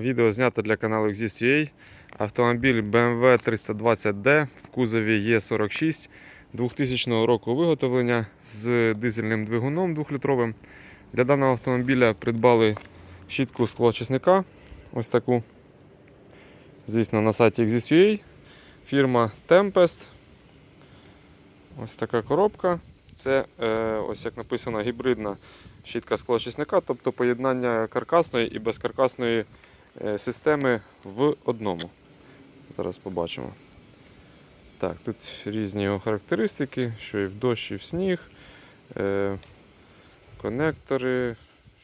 Відео знято для каналу Exist.ua. Автомобіль BMW 320D в кузові Е46 2000 року виготовлення з дизельним двигуном 2-літровим. Для даного автомобіля придбали щітку склоочисника. Ось таку. Звісно, на сайті Exist.ua. Фірма Tempest. Ось така коробка. Це, е, ось як написано, гібридна щітка склоочисника, тобто поєднання каркасної і безкаркасної системи в одному. Зараз побачимо. Так, тут різні його характеристики, що і в дощ, і в сніг, е, конектори.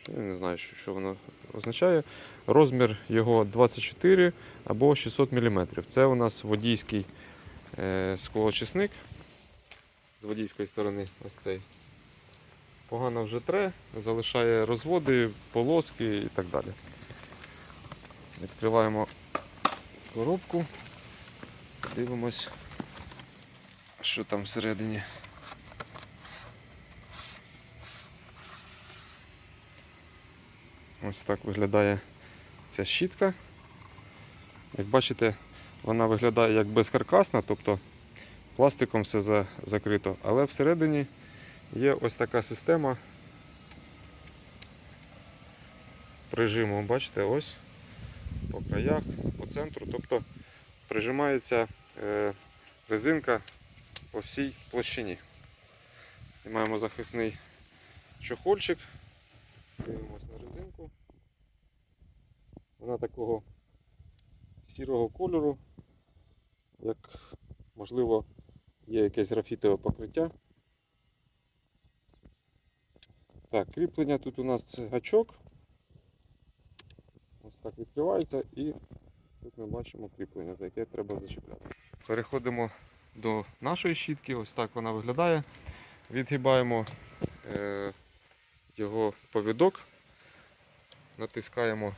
Не знаю, що, що воно означає. Розмір його 24 або 600 мм. Це у нас водійський е, склоочисник з водійської сторони. Ось цей. Погано вже тре, залишає розводи, полоски і так далі. Відкриваємо коробку, дивимось, що там всередині. Ось так виглядає ця щітка. Як бачите, вона виглядає як безкаркасна, тобто пластиком все за- закрито, але всередині є ось така система прижиму. Бачите, ось по краях, по центру. Тобто прижимається е, резинка по всій площині. Знімаємо захисний чохольчик, дивимось на резинку. Вона такого сірого кольору, як можливо є якесь графітове покриття. Так, кріплення тут у нас гачок. Так відкривається і тут ми бачимо кріплення, за яке треба зачіпляти. Переходимо до нашої щітки, ось так вона виглядає. Відгибаємо е, його повідок, натискаємо,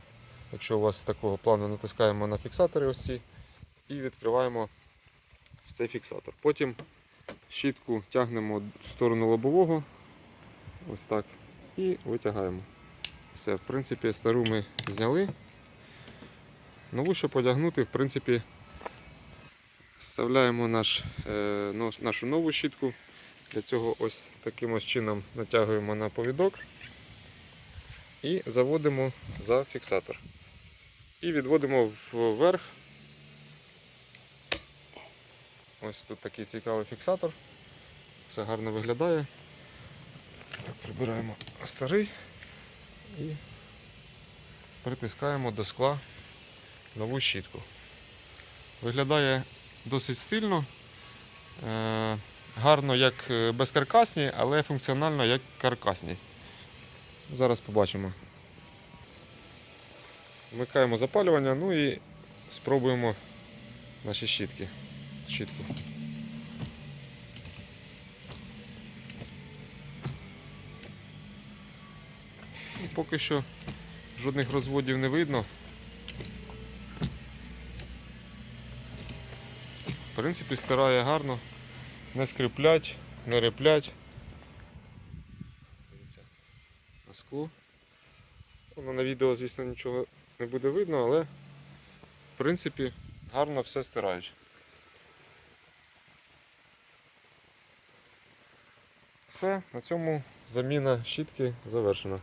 якщо у вас такого плану, натискаємо на фіксатори ось ці і відкриваємо цей фіксатор. Потім щітку тягнемо в сторону лобового, ось так, і витягаємо. Все, в принципі, стару ми зняли. Нову, щоб одягнути, в принципі, вставляємо наш, е, нашу нову щітку. Для цього ось таким ось чином натягуємо на повідок і заводимо за фіксатор. І відводимо вверх. Ось тут такий цікавий фіксатор. Все гарно виглядає. Так, Прибираємо старий і притискаємо до скла нову щітку. Виглядає досить стильно, е, гарно як е, безкаркасні, але функціонально як каркасні. Зараз побачимо. Вмикаємо запалювання, ну і спробуємо наші щітки. Щітку. Поки що жодних розводів не видно. Принципі, стирає гарно, не скриплять, не реплять. Дивіться, На скло. Воно на відео, звісно, нічого не буде видно, але в принципі гарно все стирають. Все, на цьому заміна щітки завершена.